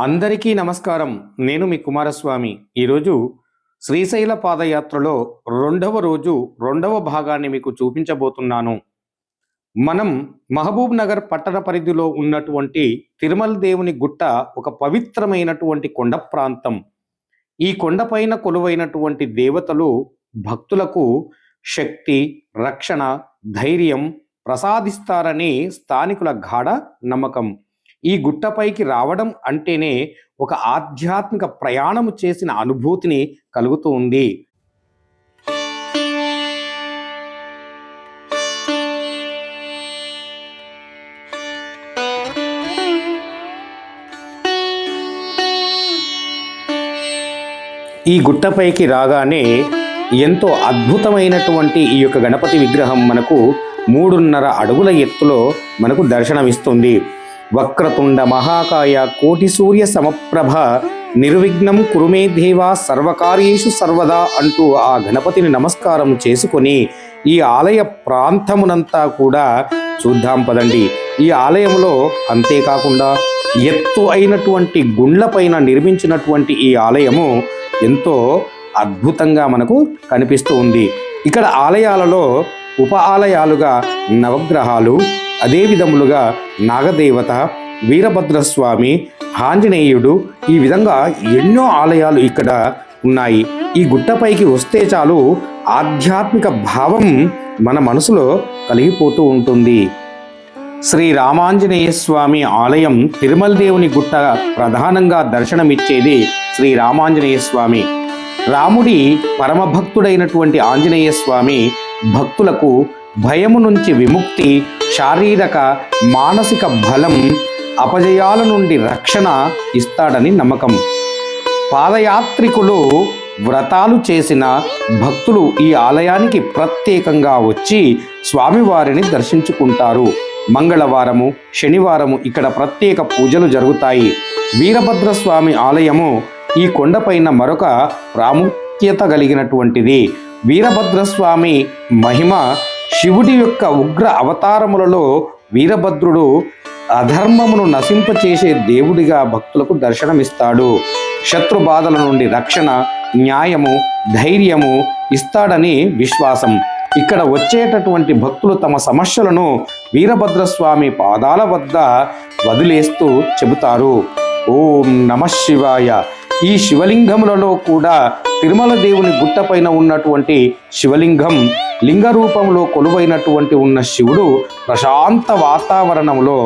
అందరికీ నమస్కారం. నేను మీ కుమారస్వామి. ఈరోజు శ్రీశైల పాదయాత్రలో రెండవ రోజు రెండవ భాగాన్ని మీకు చూపించబోతున్నాను. మనం మహబూబ్ నగర్ పట్టణ పరిధిలో ఉన్నటువంటి తిరుమల దేవుని గుట్ట ఒక పవిత్రమైనటువంటి కొండ ప్రాంతం. ఈ కొండపైన కొలువైనటువంటి దేవతలు భక్తులకు శక్తి రక్షణ ధైర్యం ప్రసాదిస్తారని స్థానికుల గాఢ నమ్మకం. ఈ గుట్టపైకి రావడం అంటేనే ఒక ఆధ్యాత్మిక ప్రయాణం చేసిన అనుభూతిని కలుగుతూ ఉంది. ఈ గుట్టపైకి రాగానే ఎంతో అద్భుతమైనటువంటి ఈ యొక్క గణపతి విగ్రహం మనకు మూడున్నర అడుగుల ఎత్తులో మనకు దర్శనమిస్తుంది. వక్రతుండ మహాకాయ కోటి సూర్య సమప్రభ నిర్విఘ్నం కురుమే దేవా సర్వకార్యేషు సర్వదా అంటూ ఆ గణపతిని నమస్కారం చేసుకొని ఈ ఆలయ ప్రాంతమునంతా కూడా చూద్దాం పదండి. ఈ ఆలయంలో అంతేకాకుండా ఎత్తు అయినటువంటి గుండ్లపైన నిర్మించినటువంటి ఈ ఆలయము ఎంతో అద్భుతంగా మనకు కనిపిస్తూ ఉంది. ఇక్కడ ఆలయాలలో ఉప ఆలయాలుగా నవగ్రహాలు అదే విధములుగా నాగదేవత వీరభద్రస్వామి ఆంజనేయుడు ఈ విధంగా ఎన్నో ఆలయాలు ఇక్కడ ఉన్నాయి. ఈ గుట్టపైకి వస్తే చాలు ఆధ్యాత్మిక భావం మన మనసులో కలిగిపోతూ ఉంటుంది. శ్రీ రామాంజనేయ స్వామి ఆలయం తిరుమల దేవుని గుట్ట ప్రధానంగా దర్శనమిచ్చేది శ్రీ రామాంజనేయ స్వామి. రాముడి పరమభక్తుడైనటువంటి ఆంజనేయ స్వామి భక్తులకు భయము నుంచి విముక్తి శారీరక మానసిక బలం అపజయాల నుండి రక్షణ ఇస్తాడని నమ్మకం. పాదయాత్రికులు వ్రతాలు చేసిన భక్తులు ఈ ఆలయానికి ప్రత్యేకంగా వచ్చి స్వామివారిని దర్శించుకుంటారు. మంగళవారము శనివారము ఇక్కడ ప్రత్యేక పూజలు జరుగుతాయి. వీరభద్రస్వామి ఆలయము ఈ కొండపైన మరొక ప్రాముఖ్యత కలిగినటువంటిది. వీరభద్రస్వామి మహిమ శివుడి యొక్క ఉగ్ర అవతారములలో వీరభద్రుడు అధర్మమును నశింపచేసే దేవుడిగా భక్తులకు దర్శనమిస్తాడు. శత్రు బాధల నుండి రక్షణ న్యాయము ధైర్యము ఇస్తాడని విశ్వాసం. ఇక్కడ వచ్చేటటువంటి భక్తులు తమ సమస్యలను వీరభద్రస్వామి పాదాల వద్ద వదిలేస్తూ చెబుతారు. ఓం నమ శివాయ. ఈ శివలింగములలో కూడా తిరుమల దేవుని గుట్టపైన ఉన్నటువంటి శివలింగం లింగ రూపంలో కొలువైనటువంటి ఉన్న శివుడు ప్రశాంత వాతావరణంలో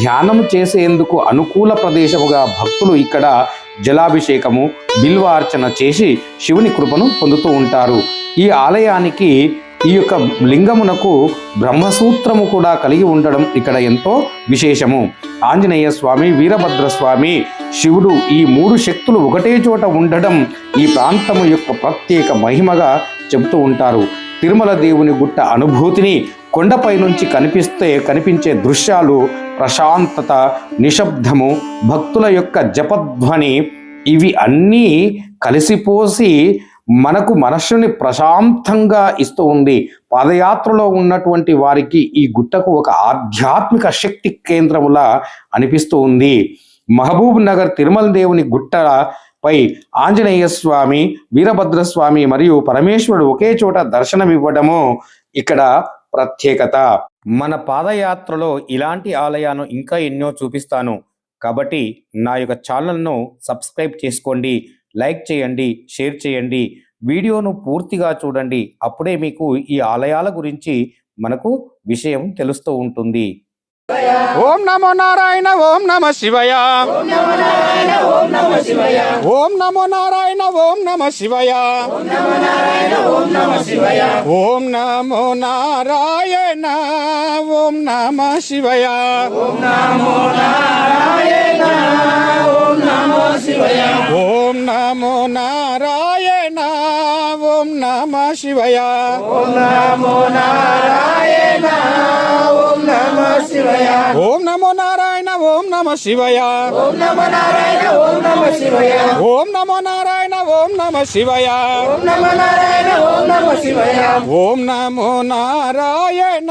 ధ్యానం చేసేందుకు అనుకూల ప్రదేశముగా భక్తులు ఇక్కడ జలాభిషేకము బిల్వార్చన చేసి శివుని కృపను పొందుతూ ఉంటారు. ఈ ఆలయానికి ఈ యొక్క లింగమునకు బ్రహ్మసూత్రము కూడా కలిగి ఉండడం ఇక్కడ ఎంతో విశేషము. ఆంజనేయ స్వామి వీరభద్ర స్వామి శివుడు ఈ మూడు శక్తులు ఒకటే చోట ఉండడం ఈ ప్రాంతము యొక్క ప్రత్యేక మహిమగా చెబుతూ ఉంటారు. తిరుమల దేవుని గుట్ట అనుభూతిని కొండపై నుంచి కనిపిస్తే కనిపించే దృశ్యాలు ప్రశాంతత నిశ్శబ్దము భక్తుల యొక్క జపధ్వని ఇవి అన్నీ కలిసిపోసి మనకు మనస్సుని ప్రశాంతంగా ఇస్తూ ఉంది. పాదయాత్రలో ఉన్నటువంటి వారికి ఈ గుట్టకు ఒక ఆధ్యాత్మిక శక్తి కేంద్రములా అనిపిస్తూ ఉంది. మహబూబ్ నగర్ తిరుమల దేవుని గుట్ట పై ఆంజనేయ స్వామి వీరభద్రస్వామి మరియు పరమేశ్వరుడు ఒకే చోట దర్శనమివ్వడము ఇక్కడ ప్రత్యేకత. మన పాదయాత్రలో ఇలాంటి ఆలయాలను ఇంకా ఎన్నో చూపిస్తాను. కాబట్టి నా యొక్క ఛానల్ను సబ్స్క్రైబ్ చేసుకోండి. లైక్ చేయండి షేర్ చేయండి వీడియోను పూర్తిగా చూడండి. అప్పుడే మీకు ఈ ఆలయాల గురించి మనకు విషయం తెలుస్తూ ఉంటుంది. ఓం నమో నారాయణ ఓం నమ శివయ. ఓం నమో నారాయణ ఓం నమ శివయ. ఓం నమో నారాయణ ఓం నమ శివయ. ఓం నమో నారాయణ ఓం నమ శివయ. ఓం నమో నారాయణ ఓం నమ శివయ. ఓం నమో నారాయణ. ఓం నమ శివయ. ఓం నమో నారాయణ ఓం నమ శివయ. ఓం నమో నారాయణ ఓం నమ శివయ. ఓం నమో నారాయణ ఓం నమ శివయ. ఓం నమో నారాయణ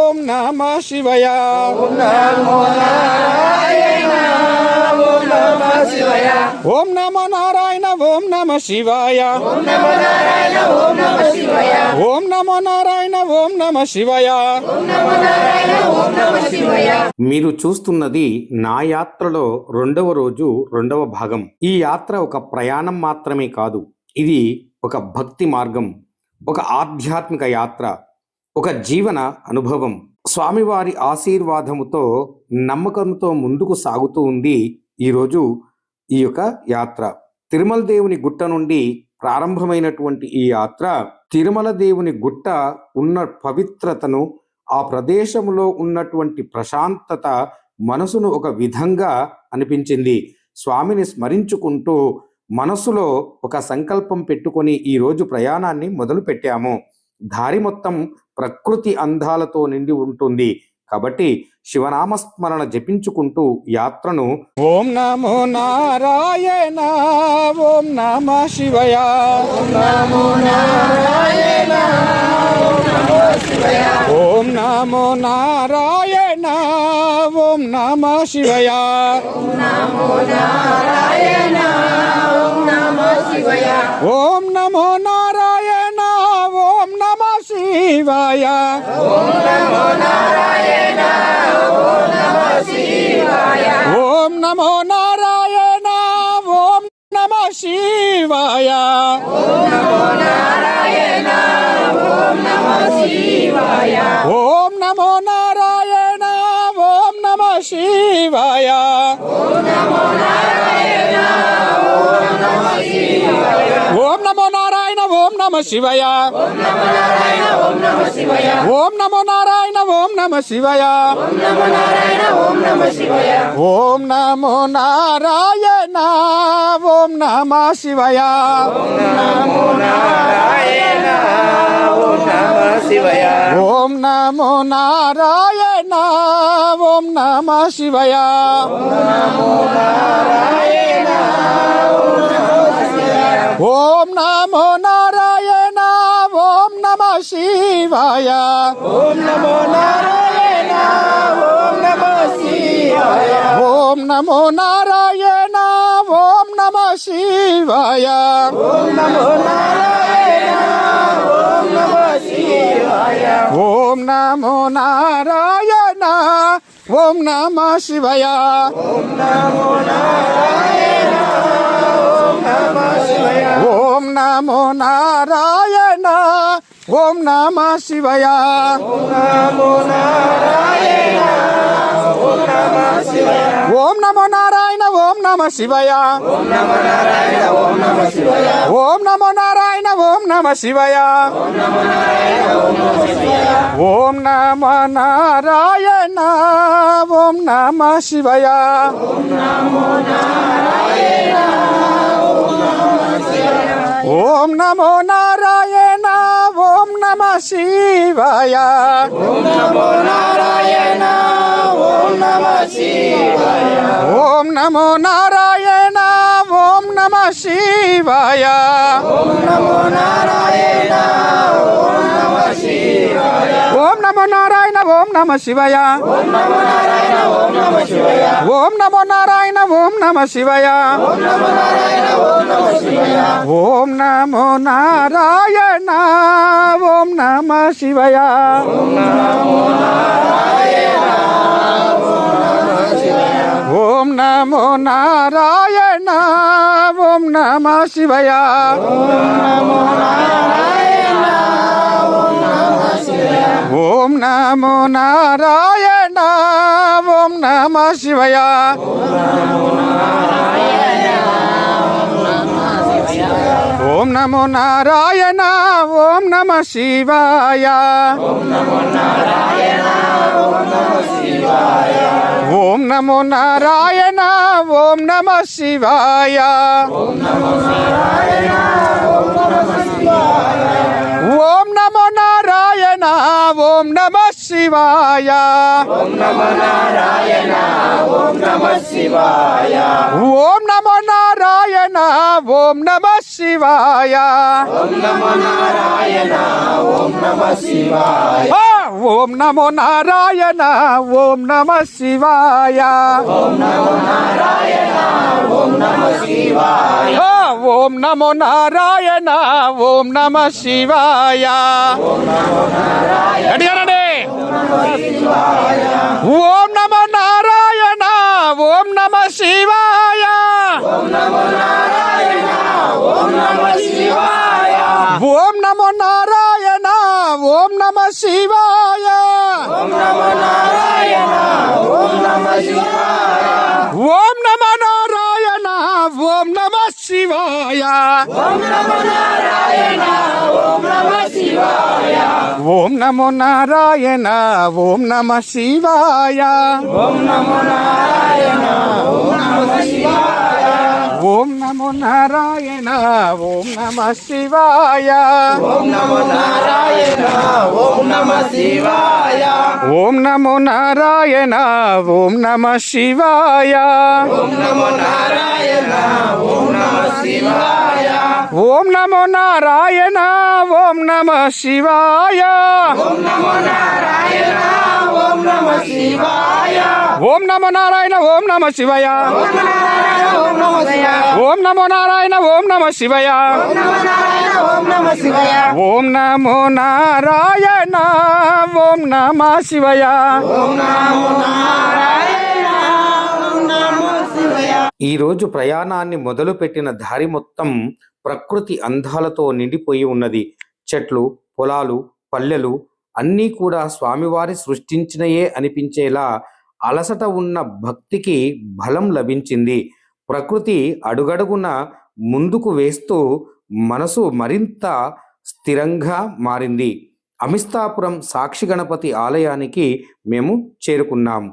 ఓం నమ శివయ. ఓం నమో నారాయణ ఓం ఓం నమో నారాయణ ఓం నమ శివాయ. ఓం నమో నారాయణ ఓం నమ శివాయ. మీరు చూస్తున్నది నా యాత్రలో రెండవ రోజు రెండవ భాగం. ఈ యాత్ర ఒక ప్రయాణం మాత్రమే కాదు ఇది ఒక భక్తి మార్గం ఒక ఆధ్యాత్మిక యాత్ర ఒక జీవన అనుభవం. స్వామివారి ఆశీర్వాదముతో నమ్మకంతో ముందుకు సాగుతూ ఉంది ఈరోజు ఈ యొక్క యాత్ర. తిరుమల దేవుని గుట్ట నుండి ప్రారంభమైనటువంటి ఈ యాత్ర తిరుమల దేవుని గుట్ట ఉన్న పవిత్రతను ఆ ప్రదేశంలో ఉన్నటువంటి ప్రశాంతత మనసును ఒక విధంగా అనిపించింది. స్వామిని స్మరించుకుంటూ మనసులో ఒక సంకల్పం పెట్టుకొని ఈ రోజు ప్రయాణాన్ని మొదలు పెట్టాము దారి మొత్తం ప్రకృతి అందాలతో నిండి ఉంటుంది. కాబట్టి శివనామస్మరణ జపించుకుంటూ యాత్రను ఓం నమో నారాయణ ఓం నమ శివయ. ఓం నమో నారాయణ ఓం నమ శివయ. ఓం నమో నారాయణ ఓం నమ శివాయ. ఓం నమో నారాయణ ఓం నమ శివాయ. ఓం నమో నారాయణ ఓం నమ శివాయ. ఓం నమో నారాయణ నమ శివయ ఓం నమో నారాయణ ఓం నమ శివయ ఓం నమో నారాయణ ఓం నమ శివయ ఓం నమో నారాయణ ఓం నమ శివయ ఓం నమో నారాయణ ఓం నమ శివాయ ఓం నమో నారాయణ ఓం నమ శివాయ ఓం నమో నారాయణ ఓం నమ శివాయ ఓం నమో నారాయణ ఓం నమ శివాయ ఓం నమో నారాయణ ఓం నమ శివాయ ఓం నమో నారాయణ ఓం నమో నారాయణ ఓం నమ శివయ. ఓం నమో నారాయణ. ఓం నమో నారాయణ ఓం నమ శివయ. ఓం నమో నారాయణ ఓం నమ శివయ. ఓం నమో నారాయణ ఓం నమ నారాయణ ఓం నమ శివయ ఓం నమో నారాయణ ఓం నమ శివాయ. ఓం నమో నారాయణ ఓం నమ శివాయ. ఓం నమో నారాయణ ఓం నమ శివాయ. ఓం నమో నారాయణ ఓం నమ శివాయ. ఓం నమో నారాయణ ఓం నమ శివాయ. ఓం నమో నారాయణ ఓం నమ శివాయ ఓం నమో నారాయణ ఓం నమ శివాయ ఓం నమో నారాయణ ఓం నమ శివయ. ఓం నమో నారాయణ ఓం నమ శివయ. ఓం నమో నారాయణ ఓం నమ నమో నారాయణ ఓం నమ శివాయ. ఓం నమో నారాయణ ఓం నమ శివాయ. ఓం నమో నారాయణ ఓం నమ శివాయ. ఓం నమో నారాయణ ఓం నమ శివాయ. ఓం నమో నారాయణ ఓం నమ శివాయ. ఓం నమో నారాయణ ఓం నమ శివాయ. ఓం నమో నారాయణ ఓం నమ శివాయ. నమో నారాయణ ఓం నమ శివాయ గట్టిగానండి ఓం నమో నారాయణ ఓం నమ శివాయ. ఓం నమో నారాయణ ఓం నమ శివాయ. ఓం నమ నారాయణ ఓం నమ శివాయ. ఓం నమో నారాయణ ఓం నమ శివాయ. ఓం నమో నారాయణ ఓం నమ శివాయ ఓం నమో నారాయణ ఓం నమ శివాయ ఓం నమో నారాయణ ఓం నమ శివాయ ఓం నమో నారాయణ ఓం నమ శివాయ. ఓం నమో నారాయణ ఓం నమ శివాయ. ఓం నమో నారాయణ ఓం నమ శివాయ. ఓం నమో నారాయణ ఓం నమ శివాయ. ఓం నమో నారాయణ ఓం నమ శివాయ. ఓం నమో నారాయణ ఓం నమ శివాయ. ఈరోజు ప్రయాణాన్ని మొదలుపెట్టిన దారి మొత్తం ప్రకృతి అందాలతో నిండిపోయి ఉన్నది. చెట్లు పొలాలు పల్లెలు అన్నీ కూడా స్వామివారి సృష్టించినయే అనిపించేలా అలసట ఉన్న భక్తికి బలం లభించింది. ప్రకృతి అడుగడుగున ముందుకు వేస్తూ మనసు మరింత స్థిరంగా మారింది. అమిస్తాపురం సాక్షి గణపతి ఆలయానికి మేము చేరుకున్నాం.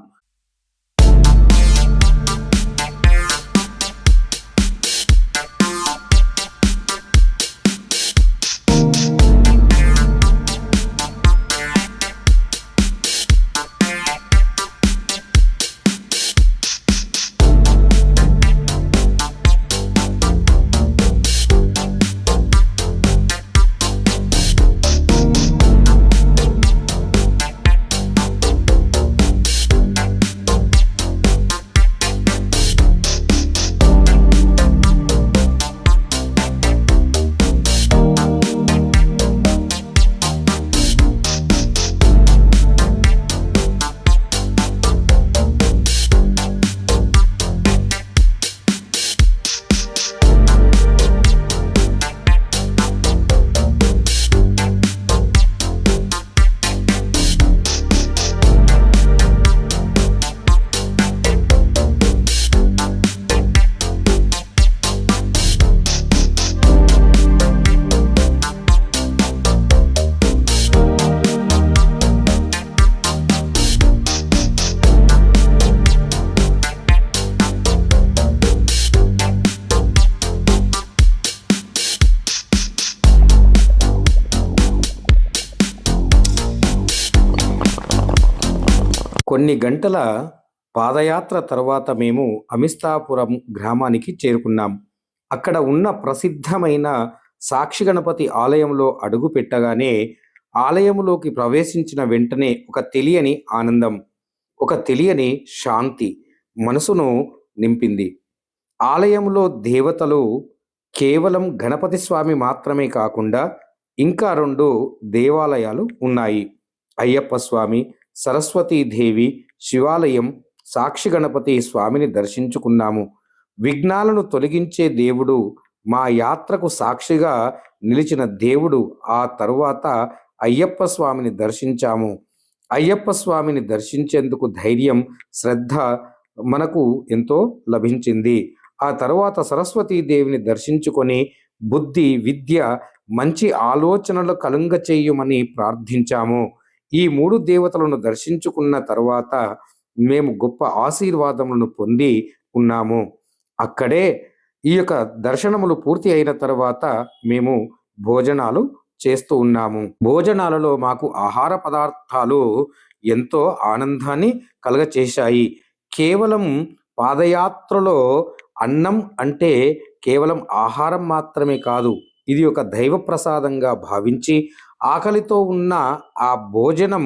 కొన్ని గంటల పాదయాత్ర తర్వాత మేము అమిస్తాపురం గ్రామానికి చేరుకున్నాం. అక్కడ ఉన్న ప్రసిద్ధమైన సాక్షి గణపతి ఆలయంలో అడుగు పెట్టగానే ఆలయంలోకి ప్రవేశించిన వెంటనే ఒక తెలియని ఆనందం ఒక తెలియని శాంతి మనసును నింపింది. ఆలయంలో దేవతలు కేవలం గణపతి స్వామి మాత్రమే కాకుండా ఇంకా రెండు దేవాలయాలు ఉన్నాయి. అయ్యప్ప స్వామి సరస్వతీదేవి శివాలయం సాక్షి గణపతి స్వామిని దర్శించుకున్నాము. విఘ్నాలను తొలగించే దేవుడు మా యాత్రకు సాక్షిగా నిలిచిన దేవుడు ఆ తరువాత అయ్యప్ప స్వామిని దర్శించాము. అయ్యప్ప స్వామిని దర్శించేందుకు ధైర్యం శ్రద్ధ మనకు ఎంతో లభించింది. ఆ తరువాత సరస్వతీదేవిని దర్శించుకొని బుద్ధి విద్య మంచి ఆలోచనలు కలుంగ చెయ్యమని ప్రార్థించాము. ఈ మూడు దేవతలను దర్శించుకున్న తర్వాత మేము గొప్ప ఆశీర్వాదములను పొంది ఉన్నాము. అక్కడే ఈ యొక్క దర్శనములు పూర్తి అయిన తర్వాత మేము భోజనాలు చేస్తూ ఉన్నాము. భోజనాలలో మాకు ఆహార పదార్థాలు ఎంతో ఆనందాన్ని కలగచేశాయి. కేవలం పాదయాత్రలో అన్నం అంటే కేవలం ఆహారం మాత్రమే కాదు ఇది ఒక దైవ ప్రసాదంగా భావించి ఆకలితో ఉన్న ఆ భోజనం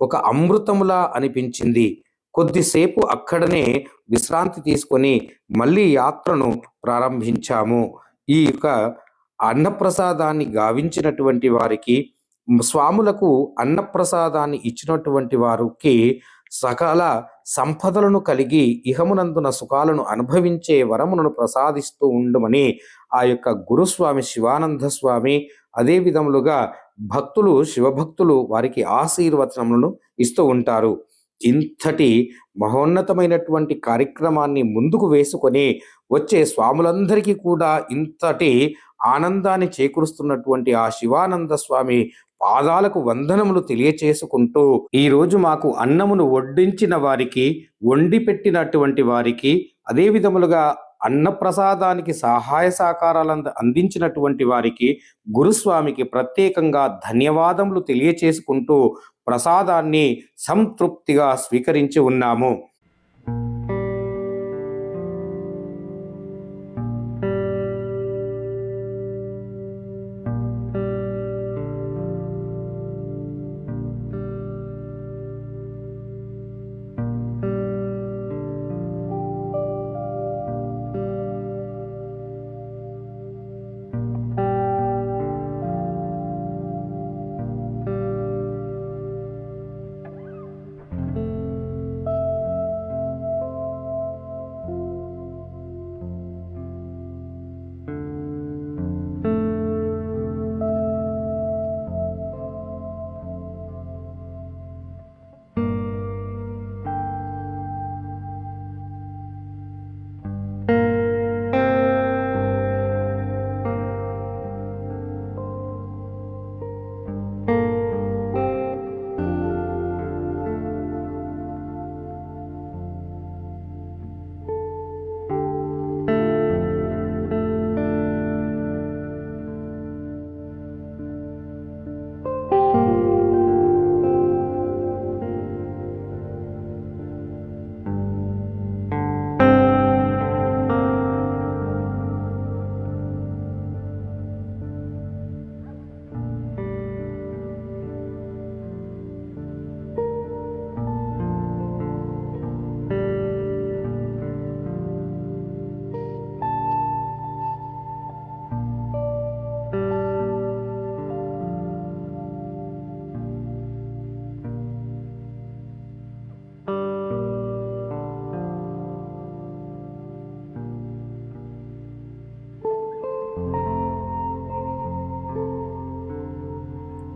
ఒక అమృతములా అనిపించింది. కొద్దిసేపు అక్కడనే విశ్రాంతి తీసుకొని మళ్ళీ యాత్రను ప్రారంభించాము. ఈ యొక్క అన్నప్రసాదాన్ని గావించినటువంటి వారికి స్వాములకు అన్నప్రసాదాన్ని ఇచ్చినటువంటి వారికి సకల సంపదలను కలిగి ఇహమునందున సుఖాలను అనుభవించే వరములను ప్రసాదిస్తూ ఉండమని ఆ యొక్క గురుస్వామి శివానంద స్వామి అదే విధములుగా భక్తులు శివభక్తులు వారికి ఆశీర్వచనములను ఇస్తూ ఉంటారు. ఇంతటి మహోన్నతమైనటువంటి కార్యక్రమాన్ని ముందుకు వేసుకొని వచ్చే స్వాములందరికీ కూడా ఇంతటి ఆనందాన్ని చేకూరుస్తున్నటువంటి ఆ శివానంద స్వామి పాదాలకు వందనములు తెలియచేసుకుంటూ ఈరోజు మాకు అన్నమును వడ్డించిన వారికి వండి పెట్టినటువంటి వారికి అదే విధములుగా అన్నప్రసాదానికి సహాయ సహకారాలు అందించినటువంటి వారికి గురుస్వామికి ప్రత్యేకంగా ధన్యవాదములు తెలియచేసుకుంటూ ప్రసాదాన్ని సంతృప్తిగా స్వీకరించి ఉన్నాము.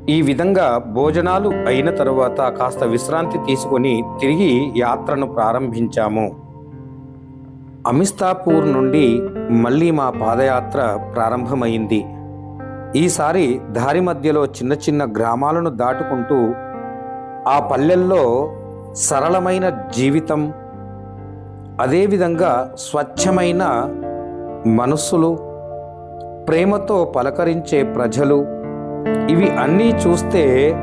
ఈ విధంగా భోజనాలు అయిన తరువాత కాస్త విశ్రాంతి తీసుకొని తిరిగి యాత్రను ప్రారంభించాము. అమిస్తాపూర్ నుండి మళ్ళీ మా పాదయాత్ర ప్రారంభమైంది. ఈసారి దారి మధ్యలో చిన్న చిన్న గ్రామాలను దాటుకుంటూ ఆ పల్లెల్లో సరళమైన జీవితం అదేవిధంగా స్వచ్ఛమైన మనస్సులు ప్రేమతో పలకరించే ప్రజలు ఇవి అన్నీ చూస్తే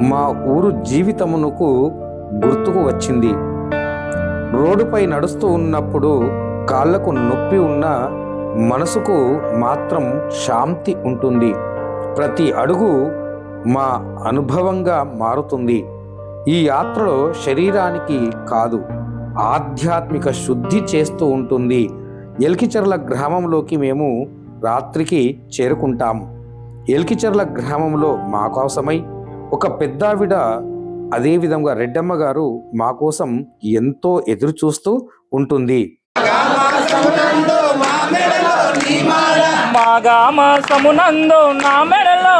మా ఊరు జీవితమునకు గుర్తుకు వచ్చింది. రోడ్డుపై నడుస్తూ ఉన్నప్పుడు కాళ్ళకు నొప్పి ఉన్న మనసుకు మాత్రం శాంతి ఉంటుంది. ప్రతి అడుగు మా అనుభవంగా మారుతుంది. ఈ యాత్రలో శరీరానికి కాదు ఆధ్యాత్మిక శుద్ధి చేస్తూ ఉంటుంది. ఎల్కిచెర్ల గ్రామంలోకి మేము రాత్రికి చేరుకుంటాము ఎల్కిచెర్ల గ్రామంలో మా కోసమై ఒక పెద్దావిడ అదేవిధంగా రెడ్డమ్మ గారు మా కోసం ఎంతో ఎదురు చూస్తూ ఉంటుంది. మాగామ సమునందు నా మెడలో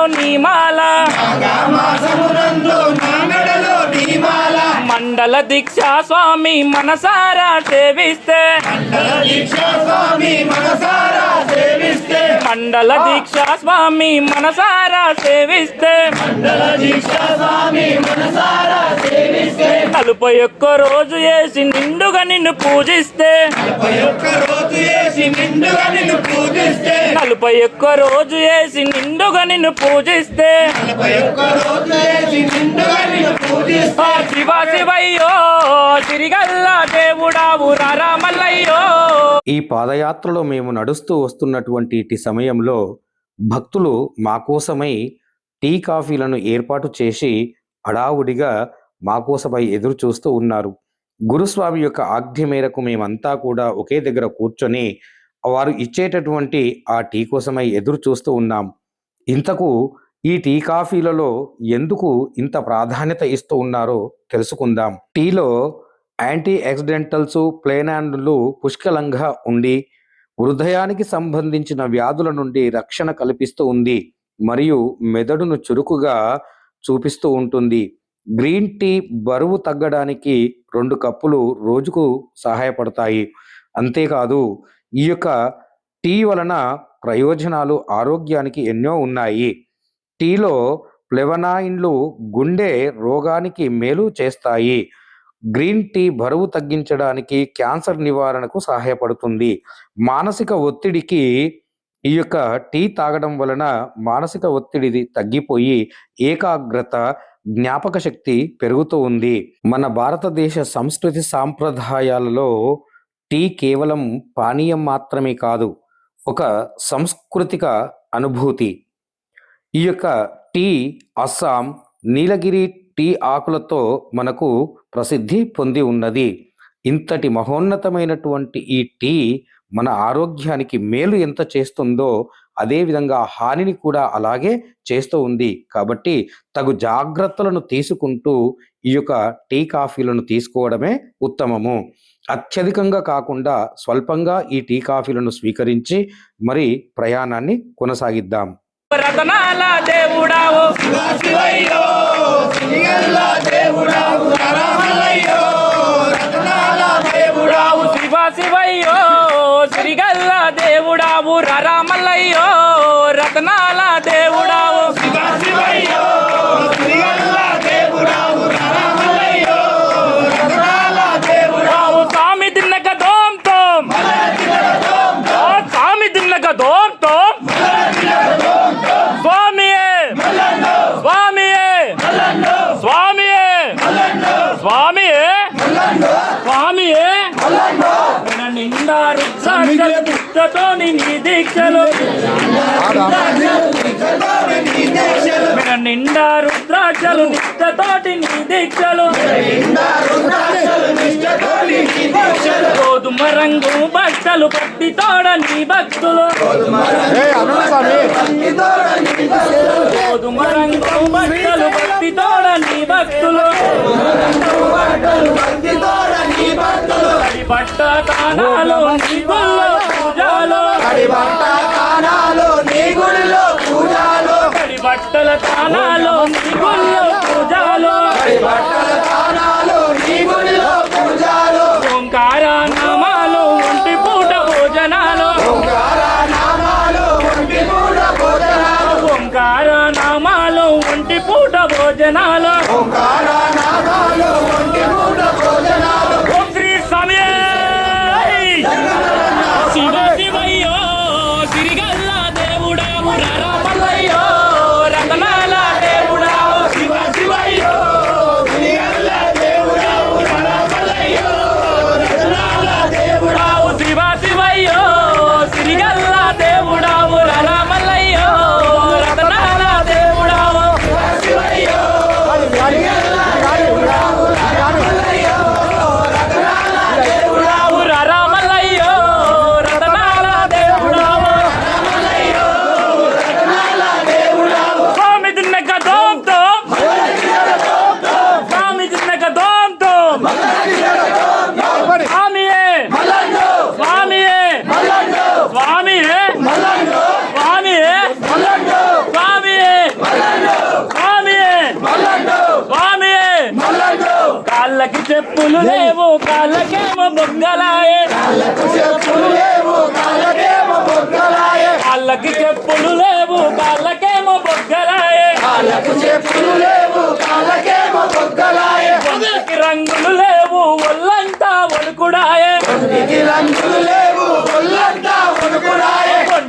మనసారా సేవిస్తే. మండల దీక్ష స్వామి మనసారా సేవిస్తే. మండల దీక్ష స్వామి మనసారా సేవిస్తే నలభై ఒక్క రోజు వేసి నిండుగా నిన్ను పూజిస్తే. నలభై ఒక్క రోజు వేసి నిండుగా నిన్ను పూజిస్తే. ఆ శివ శివయ్యో తిరిగల్లా దేవుడావు రామల్లయ్యో. ఈ పాదయాత్రలో మేము నడుస్తూ వస్తున్నటువంటి ఇటు సమయంలో భక్తులు మా కోసమై టీ కాఫీలను ఏర్పాటు చేసి హడావుడిగా మా కోసమై ఎదురు చూస్తూ ఉన్నారు. గురుస్వామి యొక్క ఆజ్ఞ మేరకు మేమంతా కూడా ఒకే దగ్గర కూర్చొని వారు ఇచ్చేటటువంటి ఆ టీ కోసమై ఎదురు చూస్తూ ఉన్నాం. ఇంతకు ఈ టీ కాఫీలలో ఎందుకు ఇంత ప్రాధాన్యత ఇస్తూ ఉన్నారో తెలుసుకుందాం. టీలో యాంటీ ఆక్సిడెంటల్స్ ప్లేనాండ్లు పుష్కలంగా ఉండి హృదయానికి సంబంధించిన వ్యాధుల నుండి రక్షణ కల్పిస్తూ ఉంది మరియు మెదడును చురుకుగా చూపిస్తూ ఉంటుంది. గ్రీన్ టీ బరువు తగ్గడానికి రెండు కప్పులు రోజుకు సహాయపడతాయి. అంతేకాదు ఈ యొక్క టీ వలన ప్రయోజనాలు ఆరోగ్యానికి ఎన్నో ఉన్నాయి. టీలో ప్లెవనాయిన్లు గుండె రోగానికి మేలు చేస్తాయి. గ్రీన్ టీ బరువు తగ్గించడానికి క్యాన్సర్ నివారణకు సహాయపడుతుంది. మానసిక ఒత్తిడికి ఈ యొక్క టీ తాగడం వలన మానసిక ఒత్తిడి తగ్గిపోయి ఏకాగ్రత జ్ఞాపక శక్తి పెరుగుతూ ఉంది. మన భారతదేశ సంస్కృతి సాంప్రదాయాలలో టీ కేవలం పానీయం మాత్రమే కాదు ఒక సాంస్కృతిక అనుభూతి. ఈ యొక్క టీ అస్సాం నీలగిరి టీ ఆకులతో మనకు ప్రసిద్ధి పొంది ఉన్నది. ఇంతటి మహోన్నతమైనటువంటి ఈ టీ మన ఆరోగ్యానికి మేలు ఎంత చేస్తుందో అదేవిధంగా హానిని కూడా అలాగే చేస్తూ ఉంది. కాబట్టి తగు జాగ్రత్తలను తీసుకుంటూ ఈ యొక్క టీ కాఫీలను తీసుకోవడమే ఉత్తమము. అత్యధికంగా కాకుండా స్వల్పంగా ఈ టీ కాఫీలను స్వీకరించి మరి ప్రయాణాన్ని కొనసాగిద్దాం. రతనాల దేవుడావు. దేవుడావు శివ శివయ్యో సిరిగల్ల దేవుడావు రరామల్లయ్యో దీక్షలు గోధుమ రంగు బట్టలు పట్టి తోడ నీ భక్తులు గోధుమ రంగు బట్టలు పట్టి తోడ నీ భక్తులు తడి బట్ట కానాలు నీ గుళ్ళో పూజలు. తడి బట్టల తానాలు నీ vai marcar.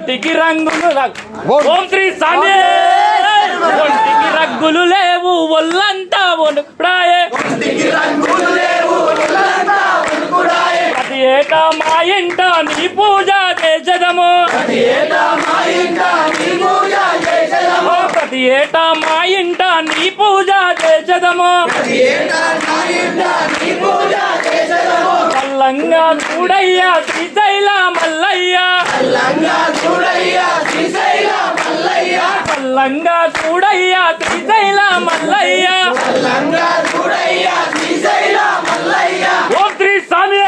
ఒంటికి రంగులు రగ్- ఓం శ్రీ సామి. ఒంటికి రగ్గులు లేవు ఒళ్ళంతా వణుకుడాయే. ప్రతి ఏటా మా ఇంట నీ పూజ చేసదము. ప్రతి ఏటా మా ఇంట నీ పూజ చేసదము మల్లంగా చూడయ్యా శ్రీశైల మల్లయ్య. మల్లంగా చూడయ్యా శ్రీశైల మల్లయ్య. ఓం శ్రీ స్వామి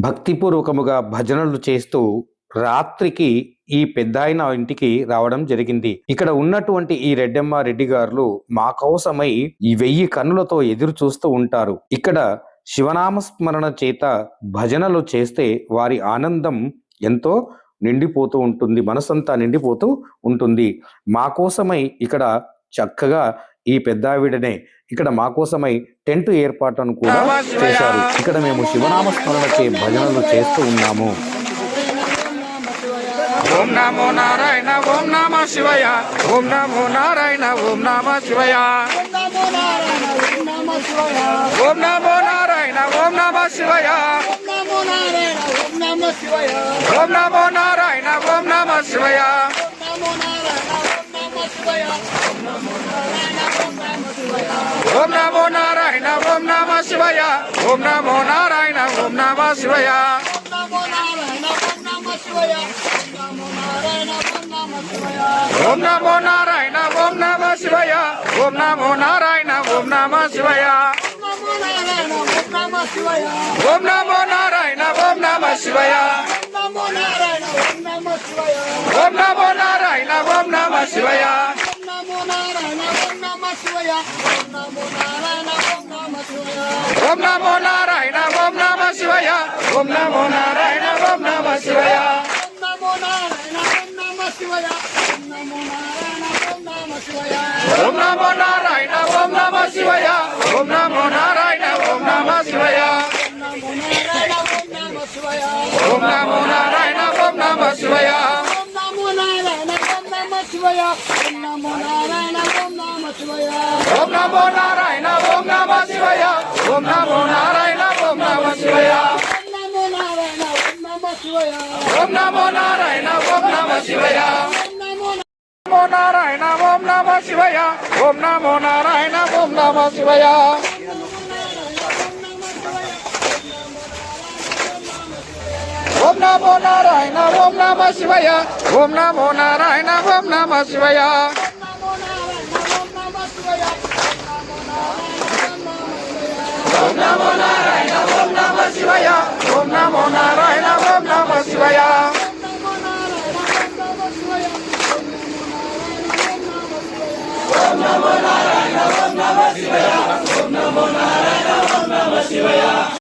భక్తిపూర్వకముగా భజనలు చేస్తూ రాత్రికి ఈ పెద్దాయన ఇంటికి రావడం జరిగింది. ఇక్కడ ఉన్నటువంటి ఈ రెడ్డమ్మ రెడ్డి గారులు మా కోసమై ఈ వెయ్యి కన్నులతో ఎదురు చూస్తూ ఉంటారు. ఇక్కడ శివనామస్మరణ చేత భజనలు చేస్తే వారి ఆనందం ఎంతో నిండిపోతూ ఉంటుంది. మనసంతా నిండిపోతూ ఉంటుంది. మా కోసమై ఇక్కడ చక్కగా ఈ పెద్దావిడనే ఇక్కడ మా కోసమై టెంట్ ఏర్పాటును కూడా చేశారు. ఇక్కడ మేము శివనామస్మరణచే భజనలు చేస్తూ ఉన్నాము. ఓం నమో నారాయణ ఓం నమ శివయ. ఓం నమో నారాయణ ఓం నమ శివయ. ఓం నమో నారాయణ ఓం నమ శివయ. ఓం నమో నారాయణ ఓం నమ శివయ. ఓం నమో నారాయణ ఓం నమ శివయ. ఓం నమో నారాయణ ఓం నమ శివయ. ఓం నమో నారాయణ ఓం నమ శివయ. ఓం నమో నారాయణ ఓం నమ శివయ. ఓం నమో నారాయణ ఓం నమ శివయ. ఓం నమో నారాయణ ఓం నమ శివయ. ఓం నమో నారాయణ ఓం నమ శివయ. ఓం నమో నారాయణ ఓం నమ శివయ. ఓం నమో నారాయణ ఓం నమ శివయ ఓం నమో నారాయణ ఓం నమ శివయ ఓం నమో నారాయణ ఓం నమ శివయ ఓం నమో నారాయణ ఓం నమ శివయ ఓం నమో నారాయణ ఓం నమ శివయ ఓం నమో నారాయణ ఓం నమ శివయ శివయ ఓం నమో నారాయణ ఓం నమ శివయ నమో నారాయణ ఓం నమ శివయ ఓం నమో నారాయణ ఓం నమ శివయ ఓం నమో నారాయణ ఓం నమ శివయ ఓం నమో నారాయణ ఓం నమ శివయ ఓం నమో నారాయణ ఓం నమ శివయ ఓం నమో నారాయణ ఓం నమ శివయ ఓం నమో నారాయణ ఓం నమ శివయ ఓం నమో నారాయణ ఓం నమ శివయ.